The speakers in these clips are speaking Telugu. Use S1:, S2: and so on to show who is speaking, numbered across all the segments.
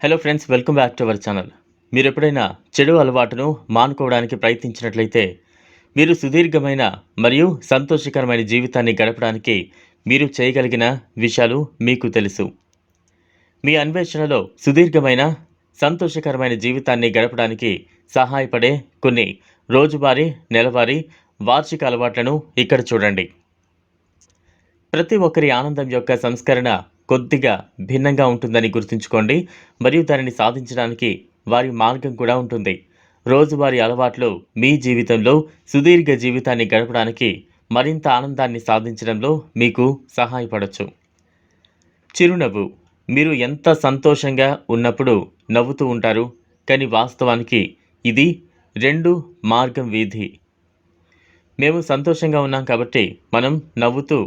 S1: Hello friends welcome back to our channel మీరు ఎప్పుడైనా చెడు అలవాటును మానుకోవడానికి ప్రయత్నించినట్లయితే మీరు సుదీర్ఘమైన మరియు సంతోషకరమైన జీవితాన్ని గడపడానికి మీరు చేయగలిగిన విషయాలు మీకు తెలుసు. మీ అన్వేషణలో సుదీర్ఘమైన సంతోషకరమైన జీవితాన్ని గడపడానికి సహాయపడే కొన్ని రోజువారీ నెలవారీ వార్షిక అలవాట్లను ఇక్కడ చూడండి. ప్రతి ఒక్కరి ఆనందం యొక్క సంస్కరణ కొద్దిగా భిన్నంగా ఉంటుందని గుర్తుంచుకోండి మరియు దానిని సాధించడానికి వారి మార్గం కూడా ఉంటుంది. రోజువారీ అలవాట్లు మీ జీవితంలో సుదీర్ఘ జీవితాన్ని గడపడానికి మరింత ఆనందాన్ని సాధించడంలో మీకు సహాయపడవచ్చు చిరునవ్వు. మీరు ఎంత సంతోషంగా ఉన్నప్పుడు నవ్వుతూ ఉంటారు కానీ వాస్తవానికి ఇది రెండు మార్గం వీధి. మేము సంతోషంగా ఉన్నాం కాబట్టి మనం నవ్వుతూ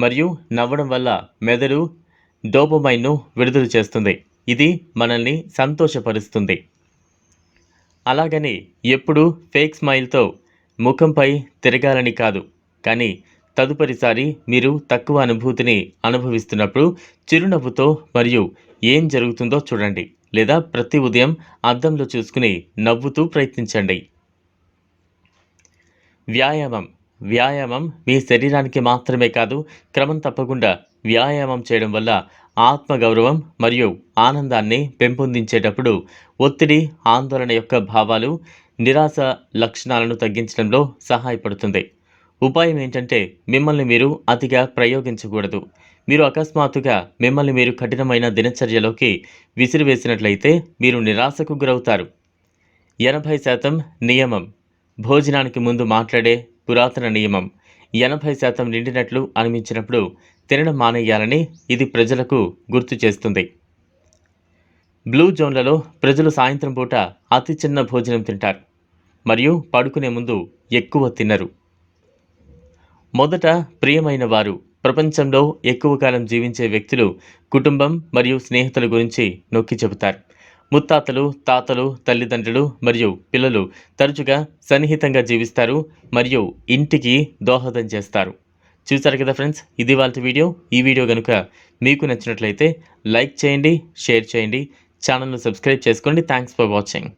S1: మరియు నవ్వడం వల్ల మెదడు డోపమైన్ను విడుదల చేస్తుంది. ఇది మనల్ని సంతోషపరుస్తుంది. అలాగని ఎప్పుడు ఫేక్ స్మైల్తో ముఖంపై తిరగాలని కాదు. కానీ తదుపరిసారి మీరు తక్కువ అనుభూతిని అనుభవిస్తున్నప్పుడు చిరునవ్వుతో మరియు ఏం జరుగుతుందో చూడండి. లేదా ప్రతి ఉదయం అద్దంలో చూసుకుని నవ్వుతూ ప్రయత్నించండి. వ్యాయామం. వ్యాయామం మీ శరీరానికి మాత్రమే కాదు క్రమం తప్పకుండా వ్యాయామం చేయడం వల్ల ఆత్మగౌరవం మరియు ఆనందాన్ని పెంపొందించేటప్పుడు ఒత్తిడి ఆందోళన యొక్క భావాలు నిరాశ లక్షణాలను తగ్గించడంలో సహాయపడుతుంది. ఉపాయం ఏంటంటే మిమ్మల్ని మీరు అతిగా ప్రయోగించకూడదు. మీరు అకస్మాత్తుగా మిమ్మల్ని మీరు కఠినమైన దినచర్యలోకి విసిరివేసినట్లయితే మీరు నిరాశకు గురవుతారు. ఎనభై శాతం నియమం. భోజనానికి ముందు మాట్లాడే పురాతన నియమం. ఎనభై శాతం నిండినట్లు అనిపించినప్పుడు తినడం మానేయాలని ఇది ప్రజలకు గుర్తు చేస్తుంది. బ్లూ జోన్లలో ప్రజలు సాయంత్రం పూట అతి చిన్న భోజనం తింటారు. మరియు పడుకునే ముందు ఎక్కువ తినరు. మొదట ప్రియమైన వారు ప్రపంచంలో ఎక్కువ కాలం జీవించే వ్యక్తులు కుటుంబం మరియు స్నేహితుల గురించి నొక్కి చెబుతారు. ముత్తాతలు తాతలు తల్లిదండ్రులు మరియు పిల్లలు తరచుగా సన్నిహితంగా జీవిస్తారు మరియు ఇంటికి దోహదం చేస్తారు. చూసారు కదా ఫ్రెండ్స్? ఇది వాళ్ళ వీడియో. ఈ వీడియో కనుక మీకు నచ్చినట్లయితే లైక్ చేయండి షేర్ చేయండి ఛానల్ను సబ్స్క్రైబ్ చేసుకోండి. Thanks for watching